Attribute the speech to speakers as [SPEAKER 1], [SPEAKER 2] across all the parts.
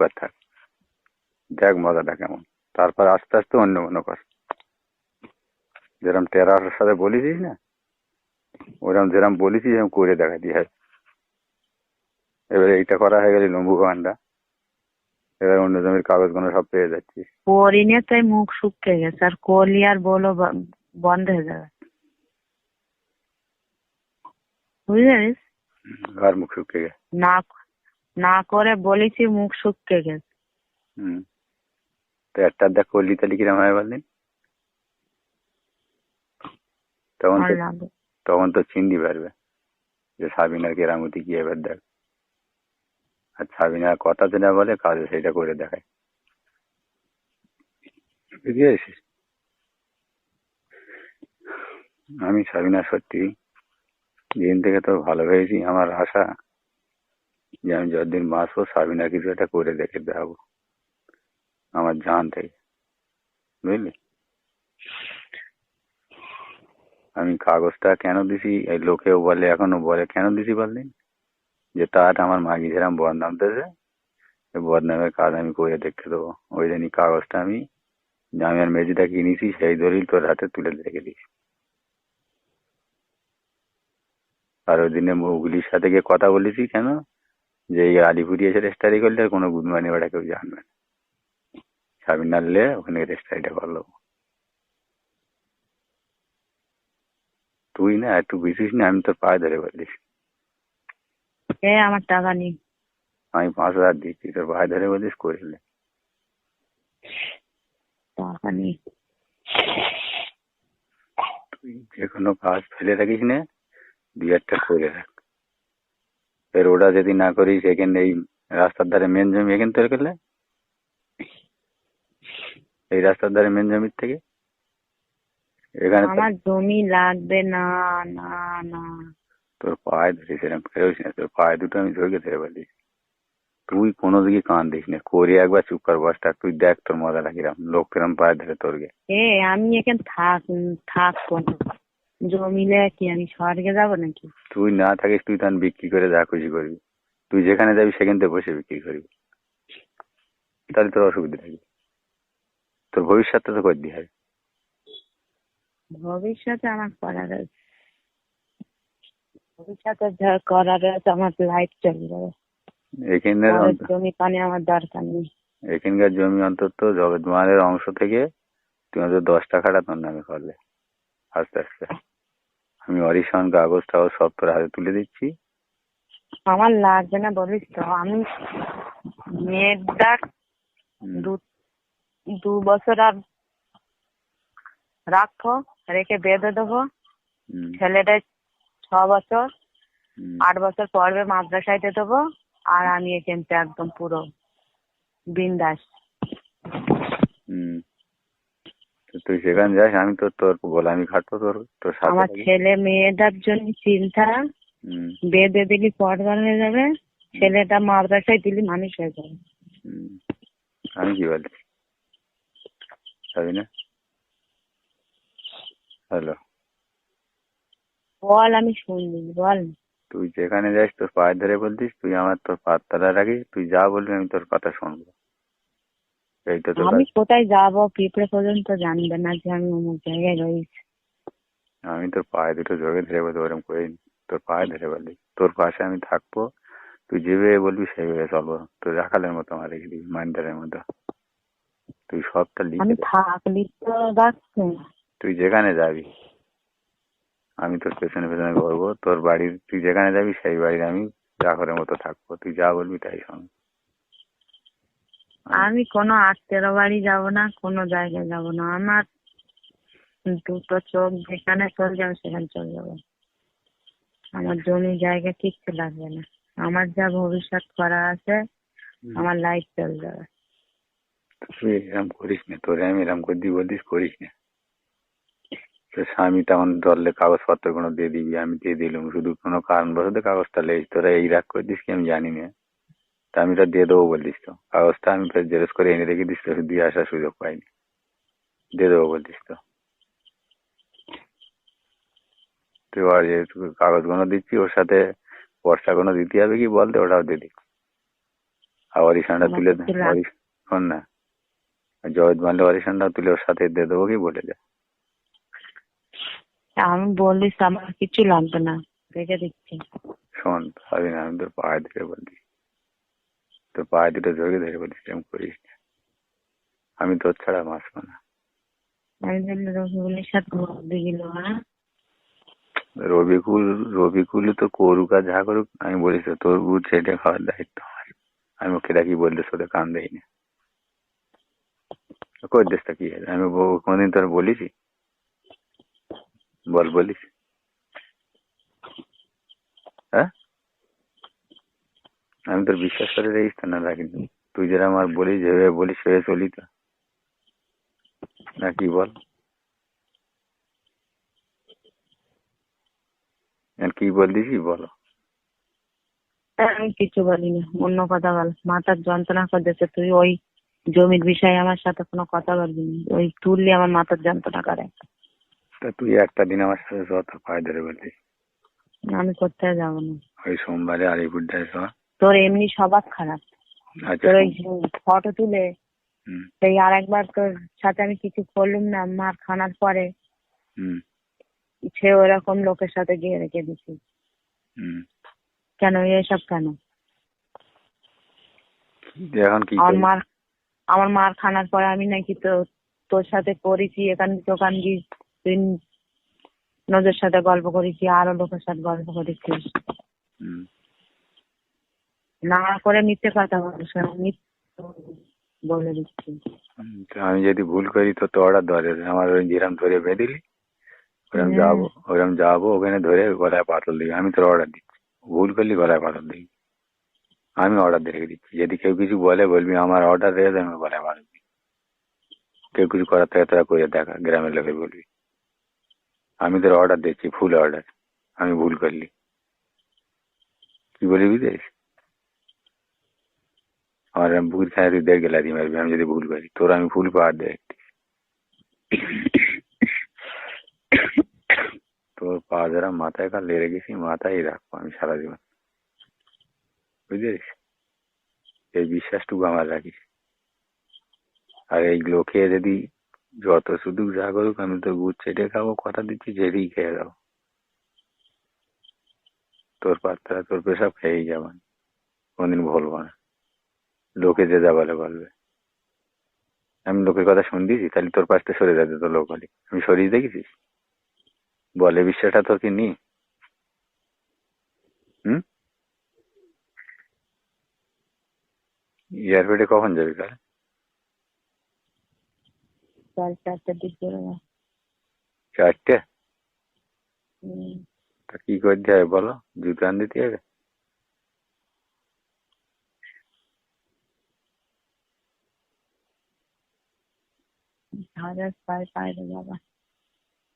[SPEAKER 1] কর থাক। দেখ মজাটা কেমন। তারপর আস্তে আস্তে অন্য মনে কর। যেরকম টেরাসের সাথে বলেছিস না ওরকম যেরকম বলেছিস এরকম করে দেখাতি হয়। এবারে এইটা করা হয়ে গেলে লম্বু বাগানটা এবার অন্য জমির কাগজ কাগজগুলো সব পেয়ে যাচ্ছিস
[SPEAKER 2] করি তাই মুখ শুকিয়ে গেছে আর করলি আর বলো বন্ধ হয়ে যাবে। বুঝলিস
[SPEAKER 1] আর মুখ শুকিয়ে গেছে।
[SPEAKER 2] না না করে বলেছি মুখ শুকিয়ে গেছে।
[SPEAKER 1] হুম। তো একটা দেখ করলি তাহলে কিরম হয় বলদিন তখন তখন তো চিনতে পারবে যে সাবিনার কেরামতি কি এবার দেখ। আর সাবিনার কথা যেটা বলে কাজে সেটা করে দেখায়। বুঝতে পেরেছিস? আমি সাবিনা সত্যি দিন থেকে তো ভালো হয়েছি আমার আশা যে আমি যতদিন বাঁচবো সাবিনা কিছু একটা করে দেখে দেখাবো। আমার জান থেকে। বুঝলি? আমি কাগজটা কেন দিছি? এই লোকেও বলে, এখনও বলে, কেন দিছি বলদিন যে তার আমার মাগি যেরকম বদনাম দেবে বদনামের কাজ আমি করে দেখতে দেবো। ওই জন্যই কাগজটা আমি জামিয়ার মেজিটা কিনেছি সেই দলিল তোর হাতে তুলে রেখে দিস আর ওই দিনে মুগুলির সাথে গিয়ে কথা বলেছি কেন? যে এই আলিপুরি এসে রেস্টারি করলে কোনো গুদমানি ওটা কেউ জানবে না সাবিন নাড়লে ওখানে রেজিস্টারিটা করল তুই না একটু বুঝিস না আমি তোর পায়ে ধরে বলিস
[SPEAKER 2] এ আমার টাকা নেই।
[SPEAKER 1] আমি পাঁচ হাজার দিচ্ছি তোর পায়ে ধরে বলিস করলে
[SPEAKER 2] টাকা নেই।
[SPEAKER 1] তুই যে কোনো কাজ ফেলে রাখিস না দুই একটা করে রাখ। এর ওটা যদি না করিস এখানে এই রাস্তার ধারে মেন জমি এখান থেকে করলে? এই রাস্তার ধারে মেন জমির থেকে? এখানে
[SPEAKER 2] আমার জমি লাগবে না না না।
[SPEAKER 1] তোর পায়ে ধরিস এরকম ফেরোস না। তোর পায়ে দুটো আমি ধরে ধরে বলি। তুই কোনো দিকে কান দিস না। করে একবার চুপ কর বসটা। তুই দেখ তোর মজা রাখিরাম লোক কিরম পায়ে ধরে তোরকে।
[SPEAKER 2] এ আমি এখানে থাক থাকব না জমিলে কি আমি স্বর্গে যাব নাকি?
[SPEAKER 1] তুই না থাকিস তুই তখন বিক্রি করে যা খুশি করবি। তুই যেখানে যাবি সেখান থেকে বসে বিক্রি করবি। তাহলে তোর অসুবিধা থাকবে তোর ভবিষ্যৎটা তো করতে হবে।
[SPEAKER 2] ভবিষ্যতে আমার আছে। ভবিষ্যতে যা করার আছে আমার লাইফ চলে যাবে
[SPEAKER 1] এখানের
[SPEAKER 2] জমি পানি আমার দরকার নেই।
[SPEAKER 1] এখানকার জমি অন্তত জগৎমালের অংশ থেকে তুই অন্তত দশ টাকাটা তোর নামে করলে। আস্তে আস্তে। আমি অরিশন কাগজ টাগজ সব তোর হাতে তুলে দিচ্ছি।
[SPEAKER 2] আমার লাগবে না বলিস তো। আমি মেয়েটা
[SPEAKER 1] হুম,
[SPEAKER 2] দু বছর আর রাখব রেখে বেঁধে দেবো। ছেলেটা ছ বছর আট বছর পড়বে মাদ্রাসায় দিয়ে দেবো। আর আমি এখান থেকে একদম পুরো বিন্দাস।
[SPEAKER 1] হুম। তুই সেখানে যাস আমি তো তোর গোলামি খাটবো তোর তোর সাথে
[SPEAKER 2] আমার ছেলে মেয়েটার জন্য চিন্তা। বেঁধে দিলি পটবার হয়ে যাবে। ছেলেটা মাদ্রাসায় দিলি মানুষ হয়ে যাবে।
[SPEAKER 1] আমি কি বলি না হ্যালো।
[SPEAKER 2] বল আমি শুনবি বল।
[SPEAKER 1] তুই যেখানে যাস তোর পায়ে ধরে বলতিস তুই আমার তোর পাত তলায় রাখিস তুই যা বলবি আমি তোর কথা শুনব। এই তো তোর
[SPEAKER 2] আমি। কোথায় যাব? পিঁপড়ে পর্যন্ত জানবে না যে আমি অমুক জায়গায় রয়েছি।
[SPEAKER 1] আমি তোর পায়ে দুটো জোরে ধরে বলতে ওরকম করে তোর পায়ে ধরে বললি তোর পাশে আমি থাকব তুই যেভাবে বলবি সেইভাবে চলবো। তুই রাখালের মতো আমার রেখে দিবি মাইন্ডারের মতো। তুই সবটা লিখে।
[SPEAKER 2] থাকলি তো রাখছি
[SPEAKER 1] তুই যেখানে যাবি আমি তোর পেছনে পেছনে ঘুরবো। তোর বাড়ির তুই যেখানে যাবি সেই বাড়ির আমি চাকরের মতো থাকব। তুই যা বলবি তাই শোন
[SPEAKER 2] আমি কোনো আত্মীয় বাড়ি যাব না কোনো জায়গায় যাব না। আমার দুটো চোখ যেখানে চলে যাবে সেখানে চলে যাব। আমার জমি জায়গা কিচ্ছু লাগবে না। আমার যা ভবিষ্যৎ করা আছে আমার লাইফ চলে যাবে।
[SPEAKER 1] তুই এরকম করিস না তোরে আমি এরকম করে দিই বলিস করিস না। তোর স্বামী তখন ধরলে কাগজপত্র কোনো দিয়ে দিবি আমি দিয়ে দিলাম। শুধু কোনো কারণবশত কাগজটা লেস তোরা এই রাগ করে দিস কি আমি জানি না। তা আমি তো দিয়ে দেবো বলিস তো কাগজটা আমি ফের জেরক্স করে এনে রেখে দিস তো দিয়ে আসার সুযোগ পাইনি দিয়ে দেবো বলিস তো তুই আর যে কাগজগুলো দিচ্ছি ওর সাথে পয়সাগুলো দিতে হবে কি বলতে ওটাও দিয়ে দিচ্ছি। আর অরিশানটা তুলে শোন না জজ মানলে অরিশানটা তুলে ওর সাথে দিয়ে দেবো কি বলে দে।
[SPEAKER 2] আমি বলিস আমার কিছু লাগবে না। রেখে দিচ্ছি।
[SPEAKER 1] শোন না আমি তোর পায়ে ধরে বলছি। তোর পায়ে দুটো ধরে ধরে বলিস এরকম করিস না। আমি তোর ছাড়া বাঁচবো না।
[SPEAKER 2] হ্যাঁ?
[SPEAKER 1] রবিকুল রবিকুল তো করুক আর যা করুক আমি বলিস তোর গুড় ছেটে খাওয়ার দায়িত্ব আমার। আমি ওকে ডাকি বললে তোদের কান দেই না। কই দেশটা কি? আমি কোনদিন তোর বলিছি বল বলিস হ্যাঁ আমি তোর বিশ্বাস করে রেখিস তো না রাখিনি তুই যেটা আমার বলিস যেভাবে বলিস সেভাবে চলি তো। না কি বল? আর কি বলতিস বলো।
[SPEAKER 2] আমি কিছু বলিনি অন্য কথা বল। মাথার যন্ত্রণা করতেছে তুই ওই জমির বিষয়ে আমার সাথে কোনো কথা বলবি ওই তুললে আমার মাথার যন্ত্রণা করে।
[SPEAKER 1] তা তুই একটা দিন আমার সাথে চ তো পায়ে ধরে বলছিস
[SPEAKER 2] আমি কোথায় যাব না?
[SPEAKER 1] ওই সোমবারে আলিপুরটায় চ।
[SPEAKER 2] তোর এমনি স্বভাব খারাপ।
[SPEAKER 1] আচ্ছা।
[SPEAKER 2] তোর ওই। ফটো তুলে সেই আর একবার তোর সাথে আমি কিছু করলুম না মার খানার পরে সে ওরকম লোকের সাথে গিয়ে রেখে দিছি কেন এসব কেন?
[SPEAKER 1] এখন কি
[SPEAKER 2] আমার মার আমার মার খানার পরে আমি নাকি তো তোর সাথে করেছি এখান দোকান গিয়ে তুই নজর সাথে গল্প করেছি আরও লোকের সাথে গল্প করেছিস
[SPEAKER 1] হুম।
[SPEAKER 2] না করে মিথ্যে কথা বলিস বলে দিচ্ছি।
[SPEAKER 1] আমি যদি ভুল করি তো তো অর্ডার ধরে আমার ওই যেরাম ধরে বেঁধিলি ওরম
[SPEAKER 2] হুম।
[SPEAKER 1] যাব ওরম যাব ওখানে ধরে গলায় পাতল দিবি আমি তোর অর্ডার দিচ্ছি। ভুল করলি গলায় পাতল দিবি। আমি অর্ডার দিয়ে দিচ্ছি। যদি কেউ কিছু বলে বলবি আমার অর্ডার দিয়ে দেবে গলায় পাতল দিই কেউ কিছু করার থেকে তোরা করে দেখা গ্রামের লোকে বলবি। আমি তোর অর্ডার দিচ্ছি ফুল অর্ডার আমি ভুল করলি। কি বলি বুঝিস আমার এরম বুকুর খায় তুই দেড় গেলা মারবি আমি যদি ভুল করি, তোর আমি ফুল পাওয়ার দেয় তোর পা যারা মাথায় কাল লেগে গেছি, মাথায় রাখব আমি সারা জীবন। বুঝলিস এই বিশ্বাসটুকু আমার রাখিস। আর এই লোকে যদি যত শুধু যা করুক, আমি তো গুড় চেটে খাব, কথা দিচ্ছি যেতেই খেয়ে যাব। তোর পাত্রা, তোর পেশাব খেয়েই যাবেন কোনদিন বলব না। লোকে যে যা বলে বলবে। আমি লোকের কথা শুনতেছি তাহলে তোর পাশে সরে যাবে তো লোক হলে আমি সরিয়ে দেখেছিস? বলে বিশ্বাসটা তোর কি হুম? এয়ারপোর্টে কখন যাবি কাল
[SPEAKER 2] চারটার দিক
[SPEAKER 1] চারটে? তা কি করতে হবে বলো? জুতো আন দিতে হবে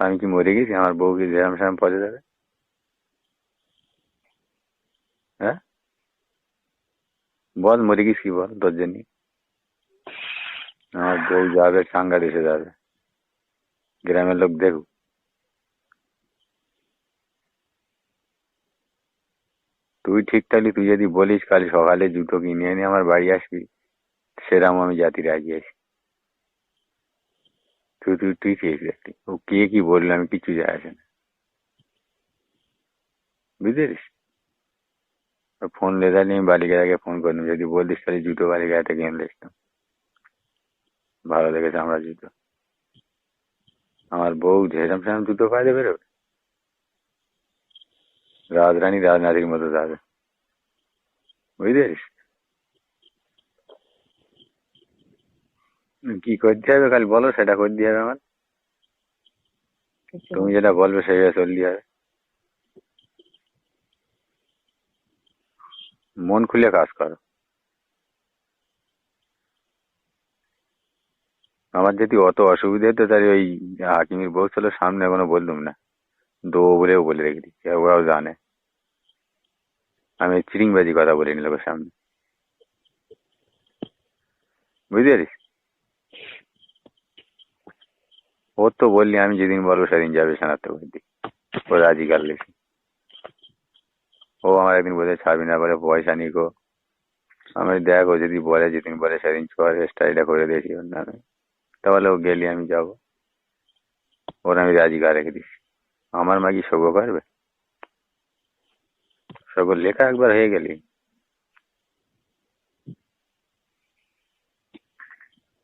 [SPEAKER 1] আমি কি মরে গেছি? আমার বউ কি যেরাম সেরাম পচে যাবে? হ্যাঁ? বল, মরে গেছি কি বল? তোর জন্য আমার বউ যাবে চাঙ্গা দেশে যাবে। গ্রামের লোক দেখুক। তুই ঠিক থাকলে তুই যদি বলিস কাল সকালে জুতো কিনে এনে আমার বাড়ি আসবি, সেরাম আমি জাতি রাজি আছি তুই তুই তুই ঠিক রাখলি ও কে কি বলল আমি কিছু যায় আসে না বুঝতে পারিস ফোন লেদার নিয়ে বালিকার আগে ফোন করলাম যদি বলতিস তাহলে জুতো বালিকা থেকে এনে আসতাম ভালো লেগেছে আমরা জুতো আমার বউ যেরম সেরম জুতো পায়ে বেরোবে রাজরানী রাজনাথির মতো যাবে বুঝতে পারিস কি করতে হবে খালি বলো সেটা করতে হবে আমার। তুমি যেটা বলবে সেইভাবে চলতে হবে। মন খুলে কাজ করো। আমার যদি অত অসুবিধা হতো তাহলে ওই হাকিমের বউ ছিল সামনে এখনও বললুম না। দো বলেও বলে রেখে দিচ্ছি ওরাও জানে। আমি চিরিংবাজি কথা বলিনি লোকের সামনে। বুঝতে পারিস ওর তো বললি আমি যেদিন বলব সেদিন যাবে শনাক্ত করে ও রাজি কাটলেছি ও আমার একদিন বলে ছাড়বি না বলে পয়সা নিকো আমি দেখো যদি বলে, যেদিন বলে সেদিন চল স্টাইলটা করে দিয়েছি ওর নামে। তাহলে ও গেলি, আমি যাব। ওর আমি রাজি করে রেখে দিচ্ছি আমার মা কি সগো পারবে সগো লেখা একবার হয়ে গেলি।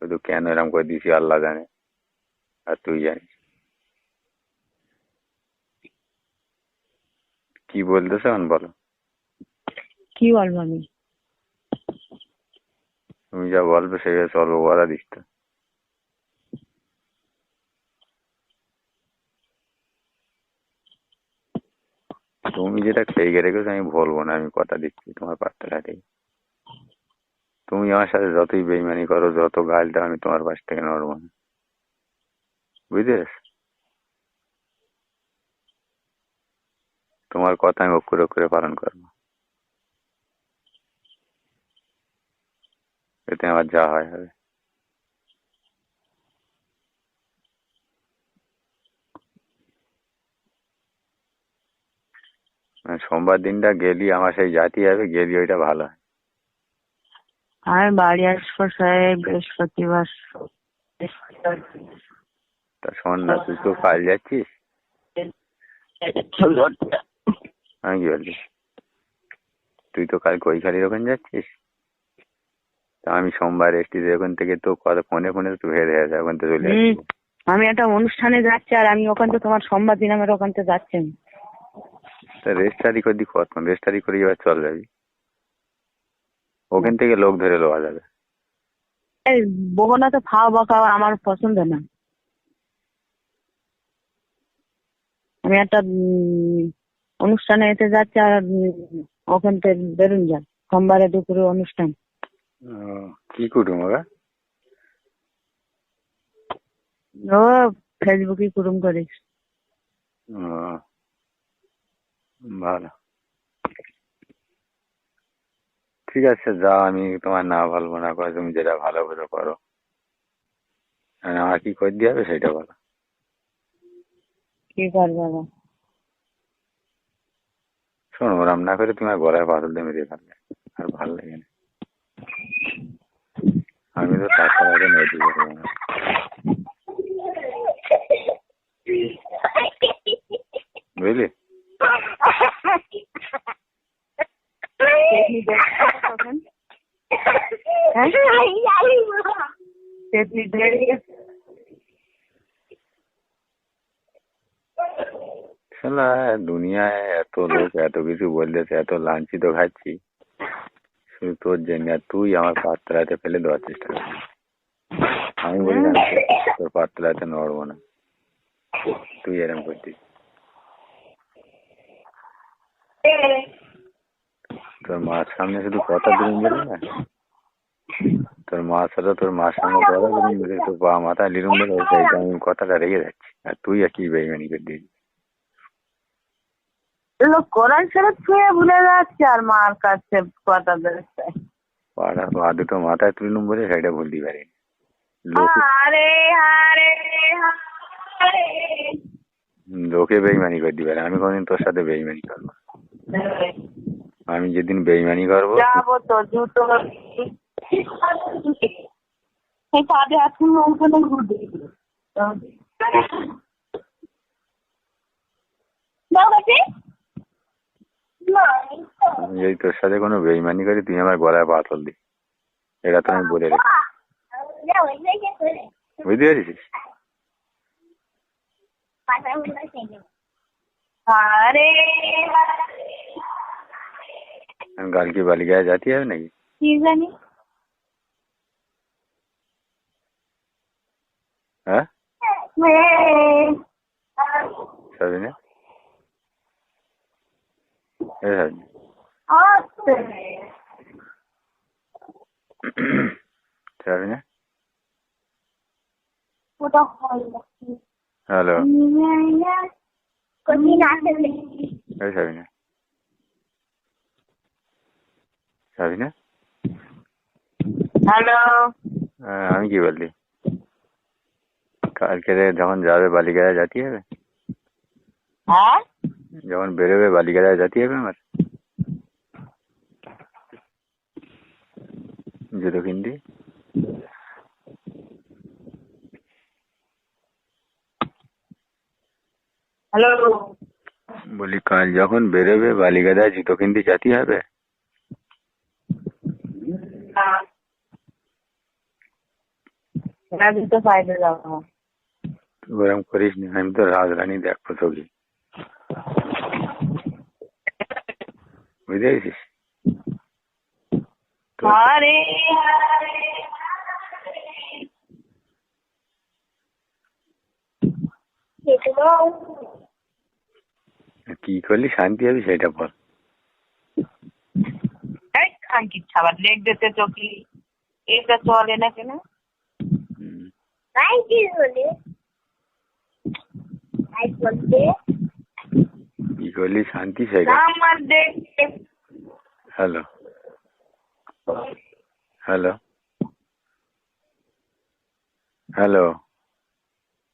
[SPEAKER 1] শুধু কেন এরম করে দিছি আল্লাহ জানে। আর তুই জানিস। কি বলতেছে এখন বলো।
[SPEAKER 2] কি বলব আমি?
[SPEAKER 1] তুমি যা বলবে সেভাবে চলবো বলা দিস তো। তুমি যেটা খেয়ে রেখেছো আমি বলব না আমি কথা দিচ্ছি তোমার পাত্রটা থেকে তুমি আমার সাথে যতই বেইমানি করো যত গাল দাও আমি তোমার পাশ থেকে নড়বো না। বুঝতে তোমার কথা আমি অক্ষরে অক্ষরে পালন করব। এতে আমার যা হয় হবে। মানে সোমবার দিনটা গেলি, আমার সেই জাতি হবে, গেলি ওইটা ভালো হয়।
[SPEAKER 2] আমি বাড়ি আসব সেই বৃহস্পতিবার।
[SPEAKER 1] তা শোন না তুই তো কাল যাচ্ছিস? আমি কি বলছি তুই তো কাল কৈখালির ওখানে যাচ্ছিস? তা আমি সোমবার এসছি ওখান থেকে তো কথা ফোনে ফোনে তো ভেড়ে আছে ওখান থেকে চলে
[SPEAKER 2] আমি একটা অনুষ্ঠানে যাচ্ছি আর আমি ওখান থেকে তোমার সোমবার দিন আমার ওখান থেকে যাচ্ছি।
[SPEAKER 1] তা রেজিস্টারি করে দি কত রেজিস্টারি করে এবার চল যাবি। ওখান থেকে লোক ধরে লওয়া যাবে।
[SPEAKER 2] এই বহনা তো খাওয়া বা খাওয়া আমার পছন্দ না। আমি একটা অনুষ্ঠানে এতে যাচ্ছি আর ওখান থেকে বেরুন যান। সোমবারে দুপুরে অনুষ্ঠান।
[SPEAKER 1] কি কুটুম ওরা?
[SPEAKER 2] ও ফেসবুকে কুরুম করিস
[SPEAKER 1] ও, ভালো। ঠিক আছে যা আমি তোমার না বলব না করে তুমি যেটা ভালো করে করো। আর আমার কি করে দিয়ে হবে সেটা বলো।
[SPEAKER 2] কি করব বাবা
[SPEAKER 1] শোনো ওরম না করে তোমার গলায় পাতল দিয়ে মেরে ফেললে আর ভালো লাগে না। আমি তো টাকা আগে নদী করব না। বুঝলি? শালা দুনিয়ায় এত লোক এত কিছু বলতেছে, এত লাঞ্ছিত খাচ্ছি। শুধু তোর জন্য আর তুই আমার পাত্রাতে ফেলে দেওয়ার চেষ্টা করছিস। আমি বলি না, তোর পাত্রাতে নড়বো না। তুই এরম করছিস তোর মার সামনে শুধু কথা দিন বলি না। তোর মার সাথে তোর মার সামনে কথা দিন বলে তোর বা মাথা লিরুম বলে কথাটা রেগে যাচ্ছি। আর তুই আর কি বেইমানি করে দিয়েছিস
[SPEAKER 2] লোক কোরআন শরীফ ছুঁয়ে ভুলে যাচ্ছে আর মার কাছে কথা বেরোচ্ছে
[SPEAKER 1] পাড়া পা দুটো মাথায় তুললুম বলে সেটা বলতে পারিনি লোকে
[SPEAKER 2] আরে আরে
[SPEAKER 1] লোকে বেইমানি করে দিবে। আমি কোনদিন তোর সাথে বেইমানি করব আমি যেদিন বেইমানি করব
[SPEAKER 2] যাব তো জুতো এখন ওখানে ঘুরবে
[SPEAKER 1] যদি তোর সাথে কোনো বেইমানি করি তুই আমার গলায় পাথর দি। এটা তো আমি বলে রেখে বুঝতে পেরেছিস? গাল কি বালি গায়ে জাতি হবে নাকি?
[SPEAKER 2] কি জানি।
[SPEAKER 1] হ্যাঁ? সাবিনা? এ
[SPEAKER 2] ওটা
[SPEAKER 1] হ্যালো এই সাবিনা সাবিনা
[SPEAKER 2] হ্যালো
[SPEAKER 1] হ্যাঁ, আমি কি বললি কালকে যখন যাবে বালিগাড়া জাতি হবে
[SPEAKER 2] হ্যাঁ
[SPEAKER 1] যখন বেরোবে বালিগাড়া জাতি হবে আমার জুতো কিনবি
[SPEAKER 2] হ্যালো
[SPEAKER 1] বলি কাল যখন বেরোবে বালিগাদা জুতো কিনতে যেতে হবে
[SPEAKER 2] রাজু তো বাইরে যাব
[SPEAKER 1] তুই ওরম করিস না আমি তো রাজরানী দেখব তোকে বুঝতে পেরেছিস কি করলি? শান্তি হবে সেটা বল।
[SPEAKER 2] খাবার লেগ দিতে চকি? এটা চলে না কেন?
[SPEAKER 1] হুম। কি সেটা
[SPEAKER 2] আমার দেখতে
[SPEAKER 1] হ্যালো হ্যালো হ্যালো